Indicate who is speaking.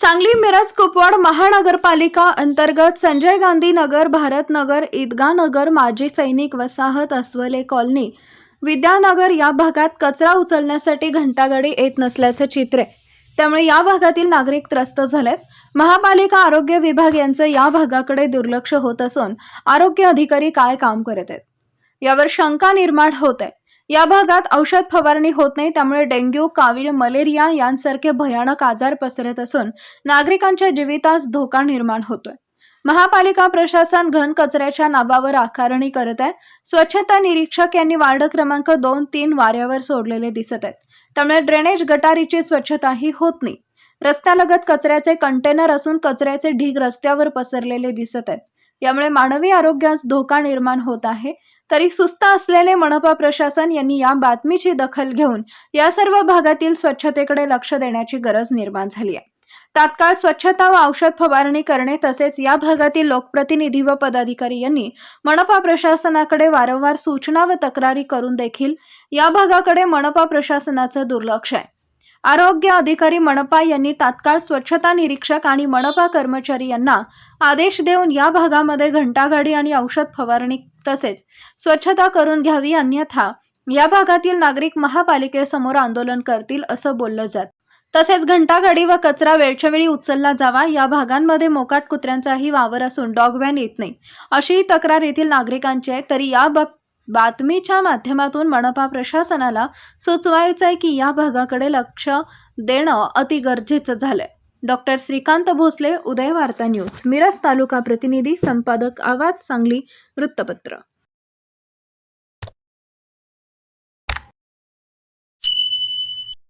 Speaker 1: सांगली मिरज कुपवाड महानगरपालिका अंतर्गत संजय गांधी नगर भारत नगर ईदगा नगर माजी सैनिक वसाहत अस्वले कॉलनी. विद्यानगर या भागात कचरा उचलण्यासाठी घंटागाडी येत नसल्याचे चित्र. आहे त्यामुळे या भागातील नागरिक त्रस्त झालेत. महापालिका आरोग्य विभाग यांचं या भागाकडे दुर्लक्ष होत असून आरोग्य अधिकारी काय काम करत आहेत? यावर शंका निर्माण होत आहे. या भागात औषध फवारणी होत नाही त्यामुळे डेंग्यू कावीळ मलेरिया यांसारखे भयानक आजार पसरत असून नागरिकांच्या जीवितास धोका निर्माण होतोय. महापालिका प्रशासन घन कचऱ्याच्या नावावर आकारणी करत आहे. स्वच्छता निरीक्षक यांनी वार्ड क्रमांक दोन तीन वाऱ्यावर सोडलेले दिसत आहेत. त्यामुळे ड्रेनेज गटारीची स्वच्छताही होत नाही. रस्त्यालगत कचऱ्याचे कंटेनर असून कचऱ्याचे ढीग रस्त्यावर पसरलेले दिसत आहेत. यामुळे मानवी आरोग्यास धोका निर्माण होत आहे. तरी सुस्त असलेले मनपा प्रशासन यांनी या बातमीची दखल घेऊन या सर्व भागातील स्वच्छतेकडे लक्ष देण्याची गरज निर्माण झाली आहे. तात्काळ स्वच्छता व औषध फवारणी करणे तसेच या भागातील लोकप्रतिनिधी व पदाधिकारी यांनी मनपा प्रशासनाकडे वारंवार सूचना व तक्रारी करून देखील या भागाकडे मनपा प्रशासनाचं दुर्लक्ष आहे. आरोग्य अधिकारी मनपा यांनी तात्काळ स्वच्छता निरीक्षक आणि मनपा कर्मचारी यांना आदेश देऊन या भागामध्ये घंटागाडी आणि औषध फवारणी तसेच स्वच्छता करून घ्यावी अन्यथा या भागातील नागरिक महापालिकेसमोर आंदोलन करतील असं बोललं जात. तसेच घंटागाडी व कचरा वेळच्या वेळी उचलला जावा या भागांमध्ये मोकाट कुत्र्यांचाही वावर असून डॉग व्हॅन येत नाही अशीही तक्रार येथील नागरिकांची आहे. तरी या बाब बातमीच्या माध्यमातून मनपा प्रशासनाला सुचवायचं आहे की या भागाकडे लक्ष देणं अति गरजेचं झालंय. डॉक्टर श्रीकांत भोसले उदय वार्ता न्यूज मिरज तालुका प्रतिनिधी संपादक आवाज सांगली वृत्तपत्र.